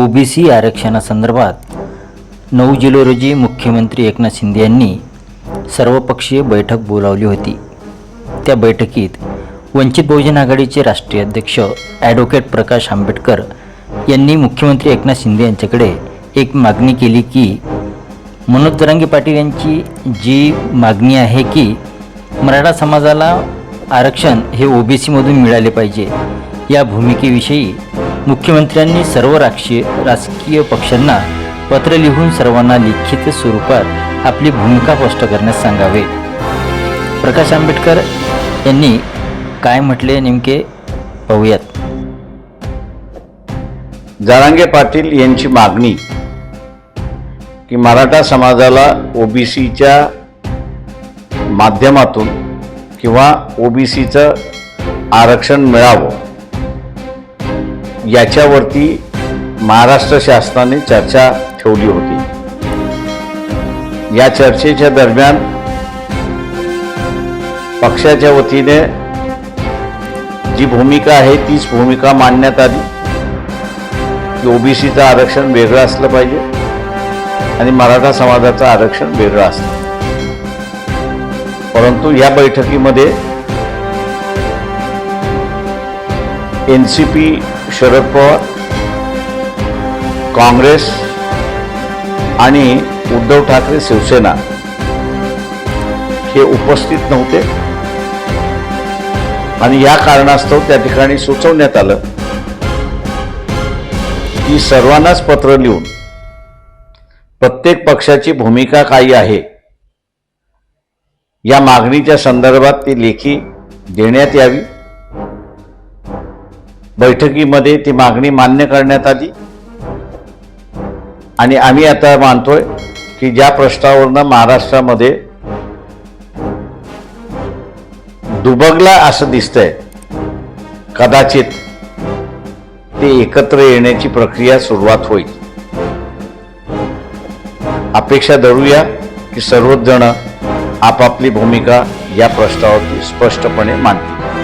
OBC आरक्षणासंदर्भात नऊ जुलै रोजी मुख्यमंत्री एकनाथ शिंदे यांनी सर्वपक्षीय बैठक बोलावली होती. त्या बैठकीत वंचित बहुजन आघाडीचे राष्ट्रीय अध्यक्ष ॲडव्होकेट प्रकाश आंबेडकर यांनी मुख्यमंत्री एकनाथ शिंदे यांच्याकडे एक मागणी केली की मनोज जरांगे पाटील यांची जी मागणी आहे की मराठा समाजाला आरक्षण हे ओबीसीमधून मिळाले पाहिजे या भूमिकेविषयी मुख्यमंत्र्यांनी सर्व राक्षीय राजकीय पक्षांना पत्र लिहून सर्वांना लिखित स्वरूपात आपली भूमिका स्पष्ट करण्यास सांगावे. प्रकाश आंबेडकर यांनी काय म्हटले नेमके पाहूयात. जारांगे पाटील यांची मागणी की मराठा समाजाला ओबीसीच्या माध्यमातून किंवा ओबीसीचं आरक्षण मिळावं. याच्यावरती महाराष्ट्र शासनाने चर्चा ठेवली होती. या चर्चेच्या दरम्यान पक्षाच्या वतीने जी भूमिका आहे तीच भूमिका मांडण्यात आली. की ओबीसीचं आरक्षण वेगळं असलं पाहिजे आणि मराठा समाजाचं आरक्षण वेगळं असलं परंतु या बैठकीमध्ये N C P Sharad Pawar Congress आणि उद्धव ठाकरे शिवसेना हे उपस्थित नव्हते. आणि या कारणास्तव त्या ठिकाणी सुचवण्यात आलं की सर्वांनाच पत्र लिहून प्रत्येक पक्षाची भूमिका काय आहे या मागणीच्या संदर्भात ती लेखी देण्यात यावी. बैठकीमध्ये ती मागणी मान्य करण्यात आली. आणि आम्ही आता मानतोय की ज्या प्रश्नावरनं महाराष्ट्रामध्ये दुबगला असं दिसतंय कदाचित ते एकत्र येण्याची प्रक्रिया सुरुवात होईल. अपेक्षा धरूया की सर्वच जण आपापली भूमिका या प्रश्नावरती स्पष्टपणे मांडतील.